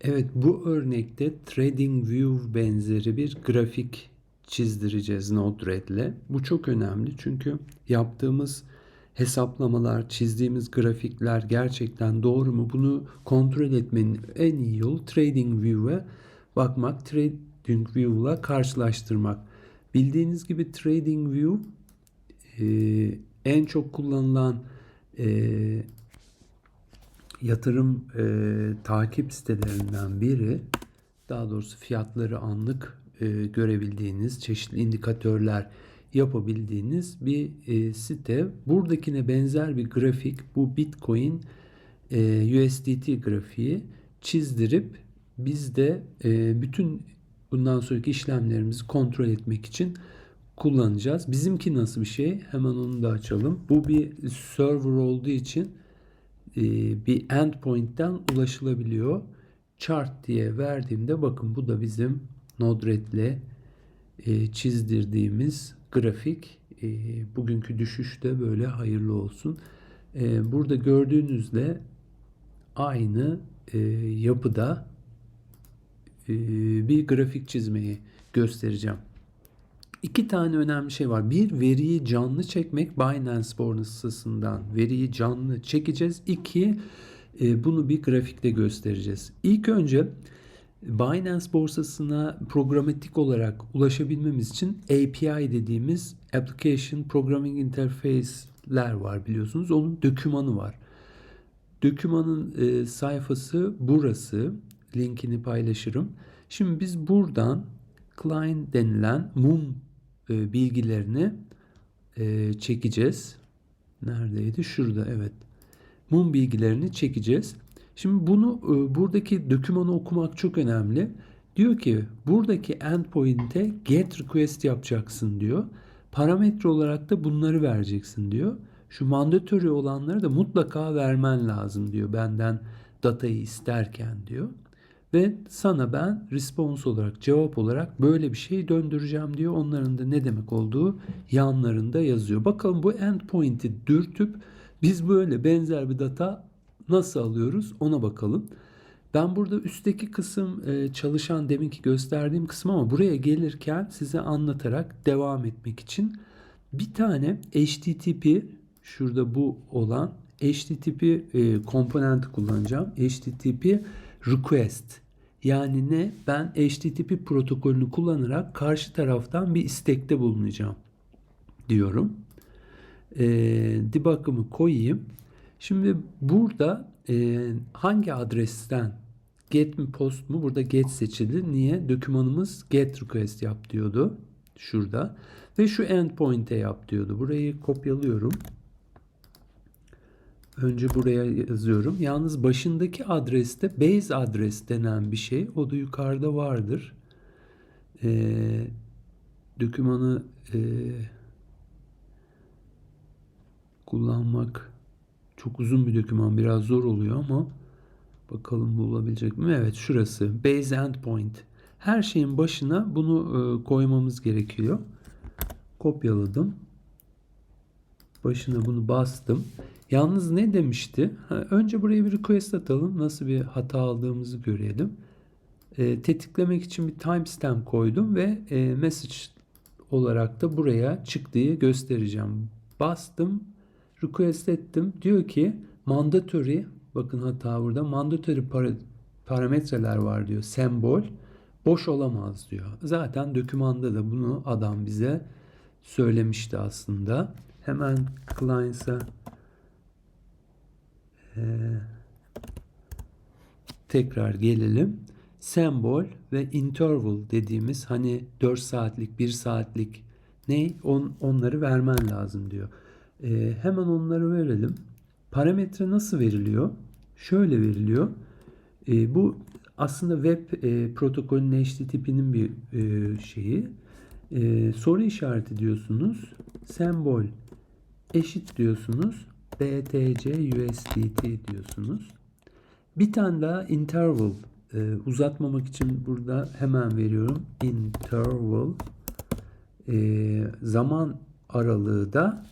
Evet, bu örnekte TradingView benzeri bir grafik çizdireceğiz Node-RED'le. Bu çok önemli çünkü yaptığımız hesaplamalar, çizdiğimiz grafikler gerçekten doğru mu? Bunu kontrol etmenin en iyi yolu TradingView'e bakmak, TradingView'la karşılaştırmak. Bildiğiniz gibi TradingView e, en çok kullanılan e, yatırım e, takip sitelerinden biri. Daha doğrusu fiyatları anlık e, görebildiğiniz, çeşitli indikatörler yapabildiğiniz bir e, site. Buradakine benzer bir grafik bu Bitcoin e, USDT grafiği çizdirip biz de e, bütün bundan sonraki işlemlerimizi kontrol etmek için kullanacağız. Bizimki nasıl bir şey? Hemen onu da açalım. Bu bir server olduğu için e, bir endpoint'ten ulaşılabiliyor. Chart diye verdiğimde bakın bu da bizim Node-RED e, çizdirdiğimiz grafik. E, bugünkü düşüş de böyle hayırlı olsun. Burada gördüğünüzde aynı yapıda bir grafik çizmeyi göstereceğim. İki tane önemli şey var. Bir, veriyi canlı çekmek. Binance borsasından veriyi canlı çekeceğiz. İki, e, bunu bir grafikte göstereceğiz. İlk önce Binance borsasına programatik olarak ulaşabilmemiz için API dediğimiz Application Programming Interface'ler var biliyorsunuz. Onun dökümanı var. Dökümanın e, sayfası burası. Linkini paylaşırım. Şimdi biz buradan client denilen mum e, bilgilerini e, çekeceğiz. Neredeydi? Şurada evet. Mum bilgilerini çekeceğiz. Şimdi bunu e, buradaki dokümanı okumak çok önemli. Diyor ki buradaki endpoint'e get request yapacaksın diyor. Parametre olarak da bunları vereceksin diyor. Şu mandatory olanları da mutlaka vermen lazım diyor benden datayı isterken diyor. Ve sana ben response olarak, cevap olarak böyle bir şey döndüreceğim diyor. Onların da ne demek olduğu yanlarında yazıyor. Bakalım bu endpoint'i dürtüp biz böyle benzer bir data nasıl alıyoruz ona bakalım. Ben burada üstteki kısım e, çalışan deminki gösterdiğim kısım ama buraya gelirken size anlatarak devam etmek için bir tane HTTP şurada bu olan HTTP e, komponenti kullanacağım. HTTP request yani ne? Ben HTTP protokolünü kullanarak karşı taraftan bir istekte bulunacağım diyorum. E, debug'ımı koyayım. Şimdi burada e, hangi adresten get mi post mu? Burada get seçildi. Niye? Dokümanımız get request yap diyordu. Şurada. Ve şu endpoint'e yap diyordu. Burayı kopyalıyorum. Önce buraya yazıyorum. Yalnız başındaki adreste base adres denen bir şey. O da yukarıda vardır. Ee, dokümanı e, kullanmak çok uzun bir doküman. Biraz zor oluyor ama bakalım bulabilecek mi? Evet şurası. Base endpoint. Her şeyin başına bunu e, koymamız gerekiyor. Kopyaladım. Başına bunu bastım. Yalnız ne demişti? Ha, önce buraya bir request atalım. Nasıl bir hata aldığımızı görelim. E, tetiklemek için bir timestamp koydum ve e, message olarak da buraya çıktığı göstereceğim. Bastım. Request ettim. Diyor ki mandatory bakın hata burada mandatory para, parametreler var diyor. Sembol boş olamaz diyor. Zaten dokümanda da bunu adam bize söylemişti aslında. Hemen clients'a ee, tekrar gelelim. Sembol ve interval dediğimiz hani 4 saatlik, 1 saatlik ne? On, onları vermen lazım diyor. Ee, hemen onları verelim. Parametre nasıl veriliyor? Şöyle veriliyor. Ee, bu aslında web e, protokolünün HTTP'nin bir e, şeyi. E, soru işareti diyorsunuz. Sembol eşit diyorsunuz. BTC USDT diyorsunuz. Bir tane daha interval e, uzatmamak için burada hemen veriyorum. Interval e, zaman aralığı da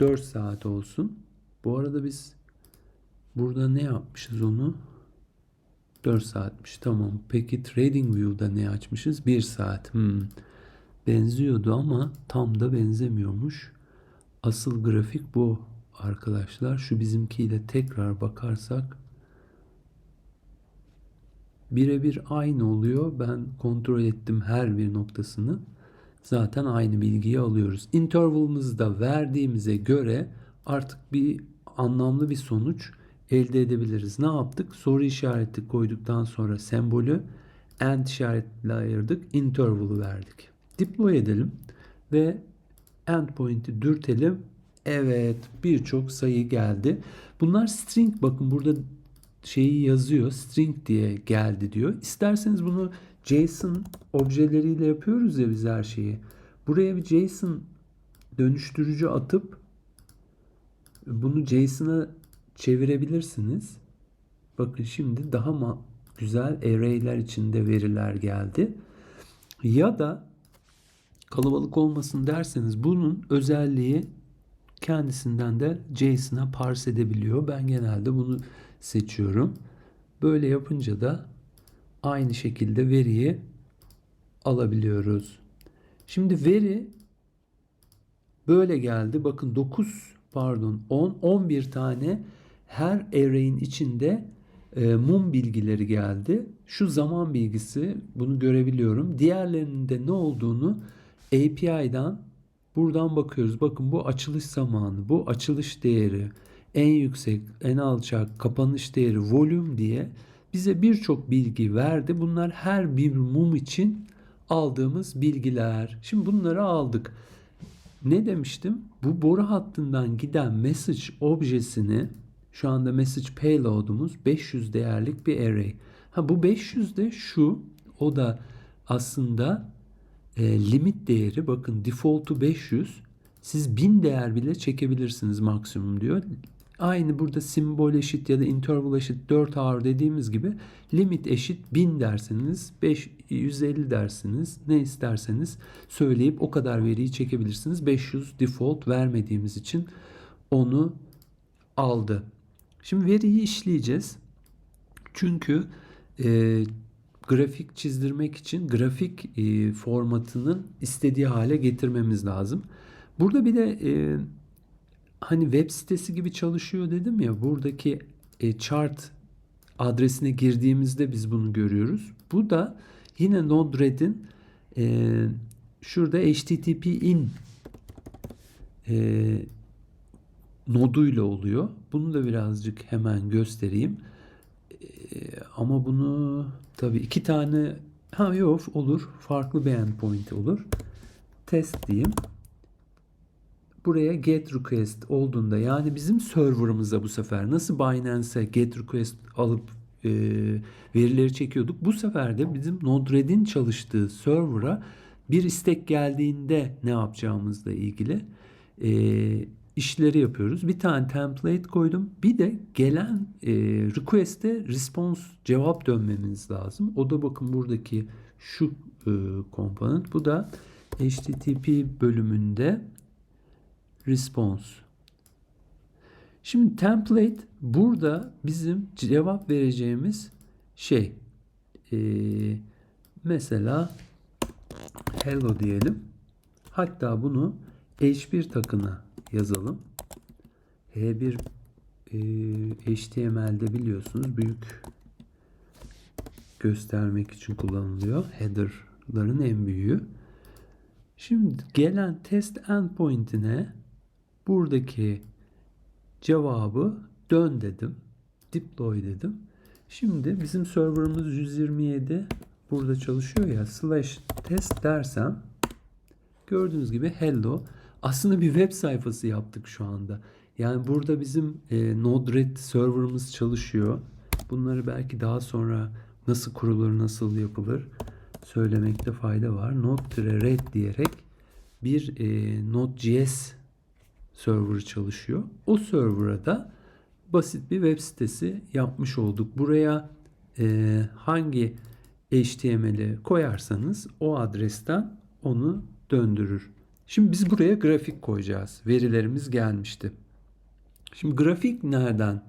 4 saat olsun. Bu arada biz burada ne yapmışız onu? 4 saatmiş. Tamam. Peki TradingView'da ne açmışız? 1 saat. Hmm. Benziyordu ama tam da benzemiyormuş. Asıl grafik bu arkadaşlar. Şu bizimkiyle tekrar bakarsak birebir aynı oluyor. Ben kontrol ettim her bir noktasını. Zaten aynı bilgiyi alıyoruz. Interval'ımızı da verdiğimize göre artık bir anlamlı bir sonuç elde edebiliriz. Ne yaptık? Soru işareti koyduktan sonra sembolü and işaretle ayırdık. Interval'ı verdik. Deploy edelim ve endpoint'i dürtelim. Evet birçok sayı geldi. Bunlar string bakın burada şeyi yazıyor. String diye geldi diyor. İsterseniz bunu JSON objeleriyle yapıyoruz ya biz her şeyi. Buraya bir JSON dönüştürücü atıp bunu JSON'a çevirebilirsiniz. Bakın şimdi daha ma güzel array'ler içinde veriler geldi. Ya da kalabalık olmasın derseniz bunun özelliği kendisinden de JSON'a parse edebiliyor. Ben genelde bunu seçiyorum. Böyle yapınca da aynı şekilde veriyi alabiliyoruz. Şimdi veri böyle geldi. Bakın 9 pardon 10 11 tane her array'in içinde e, mum bilgileri geldi. Şu zaman bilgisi bunu görebiliyorum. Diğerlerinde ne olduğunu API'dan buradan bakıyoruz. Bakın bu açılış zamanı, bu açılış değeri, en yüksek, en alçak, kapanış değeri, volüm diye bize birçok bilgi verdi. Bunlar her bir mum için aldığımız bilgiler. Şimdi bunları aldık. Ne demiştim? Bu boru hattından giden message objesini şu anda message payload'umuz 500 değerlik bir array. Ha bu 500 de şu o da aslında e, limit değeri bakın default'u 500 siz 1000 değer bile çekebilirsiniz maksimum diyor. Aynı burada simbol eşit ya da interval eşit 4 hour dediğimiz gibi limit eşit 1000 derseniz 5 150 dersiniz ne isterseniz söyleyip o kadar veriyi çekebilirsiniz. 500 default vermediğimiz için onu aldı. Şimdi veriyi işleyeceğiz. Çünkü e, grafik çizdirmek için grafik e, formatının istediği hale getirmemiz lazım. Burada bir de e, hani web sitesi gibi çalışıyor dedim ya buradaki e, chart adresine girdiğimizde biz bunu görüyoruz. Bu da yine Node-RED'in e, şurada HTTP in e, noduyla oluyor. Bunu da birazcık hemen göstereyim. E, ama bunu tabii iki tane ha yok olur. Farklı bir endpoint olur. Test diyeyim buraya get request olduğunda yani bizim serverımıza bu sefer nasıl Binance'e get request alıp e, verileri çekiyorduk. Bu sefer de bizim Node-RED'in çalıştığı server'a bir istek geldiğinde ne yapacağımızla ilgili e, işleri yapıyoruz. Bir tane template koydum. Bir de gelen e, request'e response cevap dönmemiz lazım. O da bakın buradaki şu e, component. Bu da HTTP bölümünde response. Şimdi template burada bizim cevap vereceğimiz şey. Ee, mesela hello diyelim. Hatta bunu H1 takına yazalım. H1 e, HTML'de biliyorsunuz büyük göstermek için kullanılıyor. Header'ların en büyüğü. Şimdi gelen test endpoint'ine buradaki cevabı dön dedim. Deploy dedim. Şimdi bizim serverımız 127 burada çalışıyor ya slash test dersem gördüğünüz gibi hello aslında bir web sayfası yaptık şu anda. Yani burada bizim e, Node-RED serverımız çalışıyor. Bunları belki daha sonra nasıl kurulur, nasıl yapılır söylemekte fayda var. Node-RED diyerek bir e, Node.js server çalışıyor. O server'a da basit bir web sitesi yapmış olduk. Buraya e, hangi HTML'i koyarsanız o adresten onu döndürür. Şimdi biz buraya grafik koyacağız. Verilerimiz gelmişti. Şimdi grafik nereden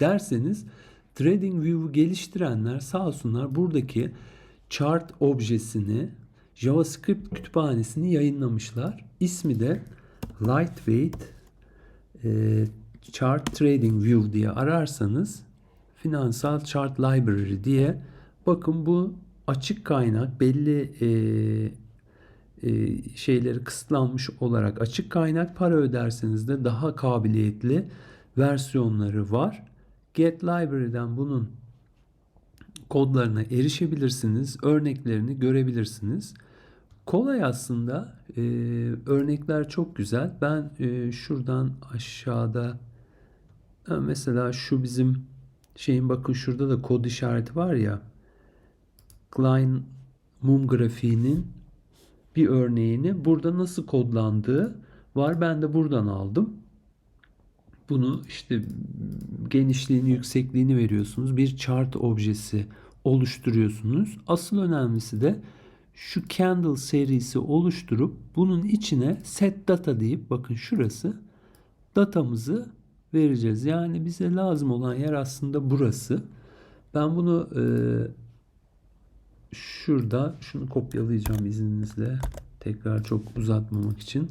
derseniz TradingView'u geliştirenler sağ olsunlar buradaki chart objesini JavaScript kütüphanesini yayınlamışlar. İsmi de Lightweight e, Chart Trading View diye ararsanız Finansal Chart Library diye bakın bu açık kaynak belli e, şeyleri kısıtlanmış olarak açık kaynak para öderseniz de daha kabiliyetli versiyonları var. Get Library'den bunun kodlarına erişebilirsiniz. Örneklerini görebilirsiniz. Kolay aslında. Ee, örnekler çok güzel. Ben e, şuradan aşağıda mesela şu bizim şeyin bakın şurada da kod işareti var ya. Klein mum grafiğinin bir örneğini burada nasıl kodlandığı var. Ben de buradan aldım. Bunu işte genişliğini, yüksekliğini veriyorsunuz. Bir chart objesi oluşturuyorsunuz. Asıl önemlisi de şu candle serisi oluşturup bunun içine set data deyip bakın şurası datamızı vereceğiz. Yani bize lazım olan yer aslında burası. Ben bunu e, şurada şunu kopyalayacağım izninizle. Tekrar çok uzatmamak için.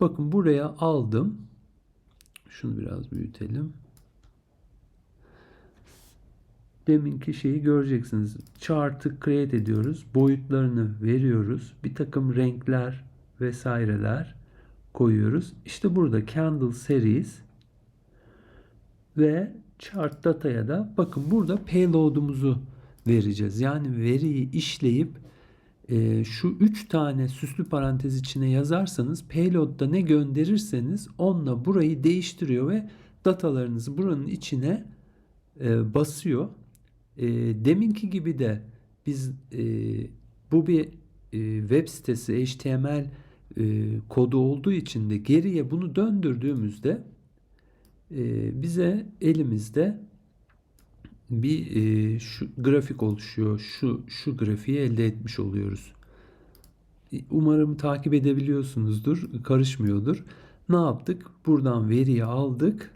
Bakın buraya aldım. Şunu biraz büyütelim. Deminki şeyi göreceksiniz. Chart'ı create ediyoruz. Boyutlarını veriyoruz. Bir takım renkler vesaireler koyuyoruz. İşte burada Candle Series ve chart data'ya da bakın burada payload'umuzu vereceğiz. Yani veriyi işleyip e, şu üç tane süslü parantez içine yazarsanız payload'da ne gönderirseniz onunla burayı değiştiriyor ve datalarınızı buranın içine e, basıyor. E, deminki gibi de biz e, bu bir e, web sitesi HTML e, kodu olduğu için de geriye bunu döndürdüğümüzde e, bize elimizde bir e, şu grafik oluşuyor. Şu şu grafiği elde etmiş oluyoruz. E, Umarım takip edebiliyorsunuzdur. Karışmıyordur. Ne yaptık? Buradan veriyi aldık.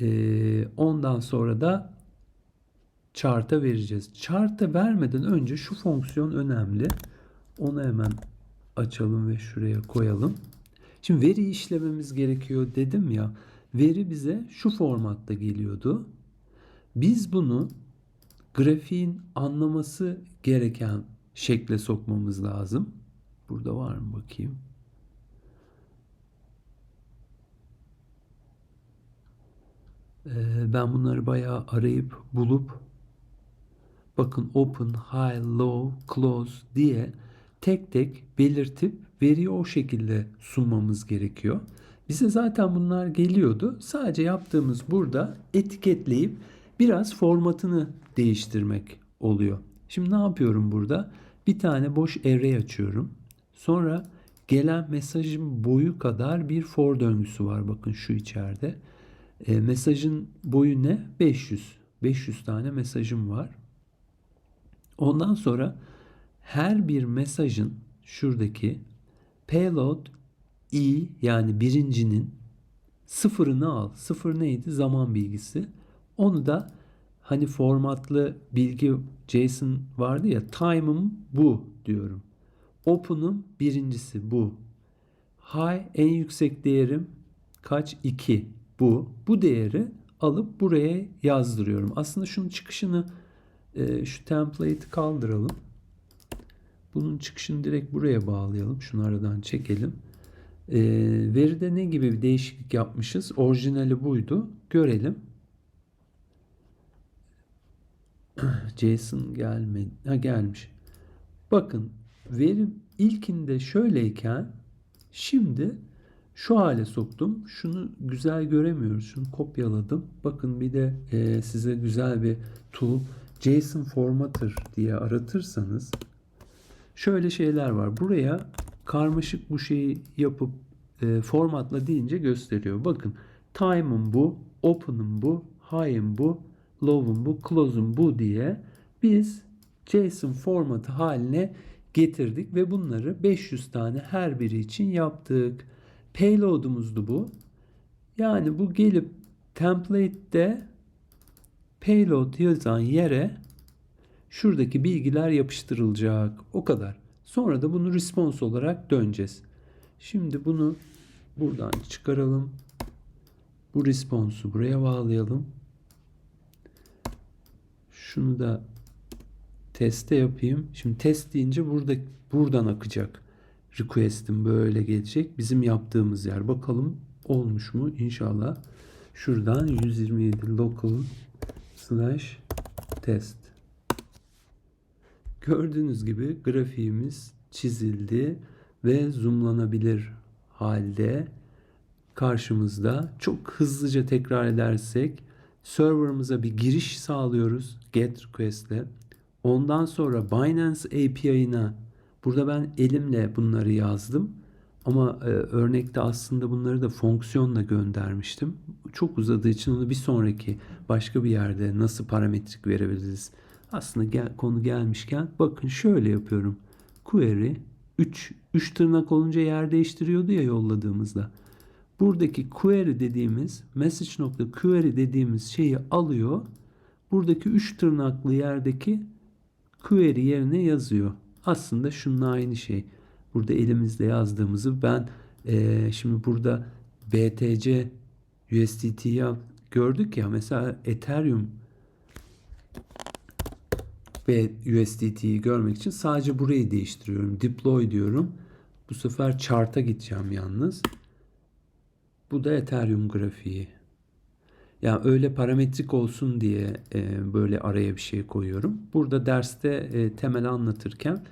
E, ondan sonra da chart'a vereceğiz. Chart'a vermeden önce şu fonksiyon önemli. Onu hemen açalım ve şuraya koyalım. Şimdi veri işlememiz gerekiyor dedim ya. Veri bize şu formatta geliyordu. Biz bunu grafiğin anlaması gereken şekle sokmamız lazım. Burada var mı bakayım? Ee, ben bunları bayağı arayıp bulup bakın open, high, low, close diye tek tek belirtip veriyi o şekilde sunmamız gerekiyor. Bize zaten bunlar geliyordu. Sadece yaptığımız burada etiketleyip biraz formatını değiştirmek oluyor. Şimdi ne yapıyorum burada? Bir tane boş array açıyorum. Sonra gelen mesajın boyu kadar bir for döngüsü var. Bakın şu içeride. E, mesajın boyu ne? 500. 500 tane mesajım var. Ondan sonra her bir mesajın şuradaki payload i yani birincinin sıfırını al. Sıfır neydi? Zaman bilgisi. Onu da hani formatlı bilgi JSON vardı ya time'ım bu diyorum. Open'ım birincisi bu. High en yüksek değerim kaç? 2 bu. Bu değeri alıp buraya yazdırıyorum. Aslında şunun çıkışını e, şu template'i kaldıralım. Bunun çıkışını direkt buraya bağlayalım. Şunu aradan çekelim. E, veride ne gibi bir değişiklik yapmışız? Orijinali buydu. Görelim. JSON gelmedi. Ha gelmiş. Bakın veri ilkinde şöyleyken şimdi şu hale soktum. Şunu güzel göremiyoruz. Şunu kopyaladım. Bakın bir de e, size güzel bir tool JSON Formatter diye aratırsanız şöyle şeyler var. Buraya karmaşık bu şeyi yapıp e, formatla deyince gösteriyor. Bakın time'ım bu, open'ım bu, high'ım bu, low'um bu, close'um bu diye biz JSON formatı haline getirdik ve bunları 500 tane her biri için yaptık. Payload'umuzdu bu. Yani bu gelip template'de payload yazan yere şuradaki bilgiler yapıştırılacak. O kadar. Sonra da bunu response olarak döneceğiz. Şimdi bunu buradan çıkaralım. Bu response'u buraya bağlayalım. Şunu da teste yapayım. Şimdi test deyince burada buradan akacak. Request'im böyle gelecek. Bizim yaptığımız yer. Bakalım olmuş mu? İnşallah. Şuradan 127 local slash test. Gördüğünüz gibi grafiğimiz çizildi ve zoomlanabilir halde karşımızda. Çok hızlıca tekrar edersek serverımıza bir giriş sağlıyoruz get request ile. Ondan sonra Binance API'ına burada ben elimle bunları yazdım. Ama e, örnekte aslında bunları da fonksiyonla göndermiştim. Çok uzadığı için onu bir sonraki başka bir yerde nasıl parametrik verebiliriz? Aslında gel, konu gelmişken bakın şöyle yapıyorum. Query 3 3 tırnak olunca yer değiştiriyordu ya yolladığımızda. Buradaki query dediğimiz message.query dediğimiz şeyi alıyor. Buradaki 3 tırnaklı yerdeki query yerine yazıyor. Aslında şununla aynı şey. Burada elimizde yazdığımızı ben e, şimdi burada BTC USDT'yi gördük ya mesela Ethereum ve USDT'yi görmek için sadece burayı değiştiriyorum. Deploy diyorum. Bu sefer chart'a gideceğim yalnız. Bu da Ethereum grafiği. Yani öyle parametrik olsun diye e, böyle araya bir şey koyuyorum. Burada derste e, temel anlatırken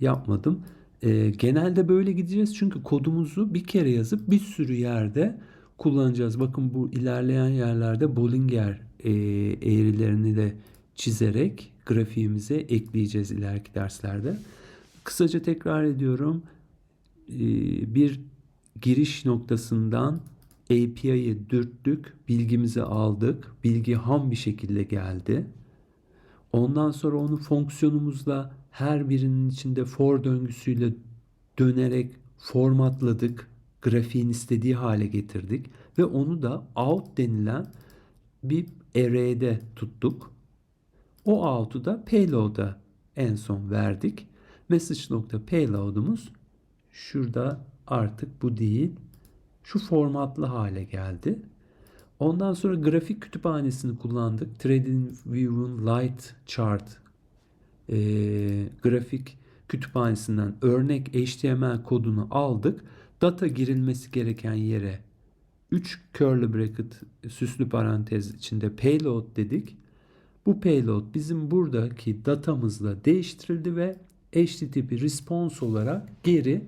yapmadım. E, genelde böyle gideceğiz çünkü kodumuzu bir kere yazıp bir sürü yerde kullanacağız. Bakın bu ilerleyen yerlerde Bollinger e, eğrilerini de çizerek grafiğimize ekleyeceğiz ileriki derslerde. Kısaca tekrar ediyorum. E, bir giriş noktasından API'yi dürttük, bilgimizi aldık. Bilgi ham bir şekilde geldi. Ondan sonra onu fonksiyonumuzla her birinin içinde for döngüsüyle dönerek formatladık. Grafiğin istediği hale getirdik ve onu da out denilen bir array'de tuttuk. O out'u da payload'a en son verdik. Message.payload'umuz şurada artık bu değil. Şu formatlı hale geldi. Ondan sonra grafik kütüphanesini kullandık. TradingView'un Light Chart e, grafik kütüphanesinden örnek HTML kodunu aldık. Data girilmesi gereken yere 3 curly bracket süslü parantez içinde payload dedik. Bu payload bizim buradaki datamızla değiştirildi ve HTTP response olarak geri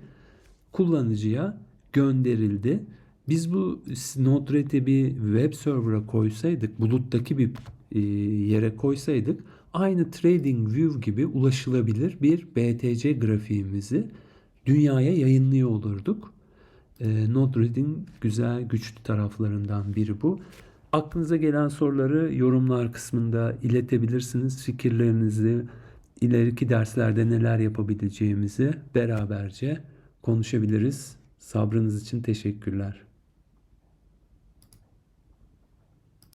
kullanıcıya gönderildi. Biz bu Node-RED'i bir web server'a koysaydık, buluttaki bir e, yere koysaydık aynı Trading View gibi ulaşılabilir bir BTC grafiğimizi dünyaya yayınlıyor olurduk. E, Node-RED'in güzel, güçlü taraflarından biri bu. Aklınıza gelen soruları yorumlar kısmında iletebilirsiniz. Fikirlerinizi, ileriki derslerde neler yapabileceğimizi beraberce konuşabiliriz. Sabrınız için teşekkürler.